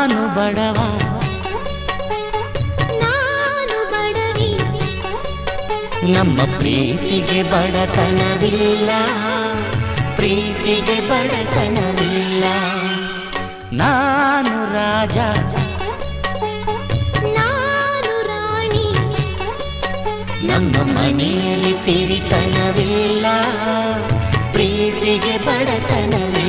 ನಾನು ಬಡವ. ನಾನು ಬಡವಿ. ನಮ್ಮ ಪ್ರೀತಿಗೆ ಬಡತನವಿಲ್ಲ. ಪ್ರೀತಿಗೆ ಬಡತನವಿಲ್ಲ. ನಾನು ರಾಜ. ನಾನು ರಾಣಿ. ನಮ್ಮ ಮನೆಯಲ್ಲಿ ಸಿರಿತನವಿಲ್ಲ. ಪ್ರೀತಿಗೆ ಬಡತನವಿಲ್ಲ.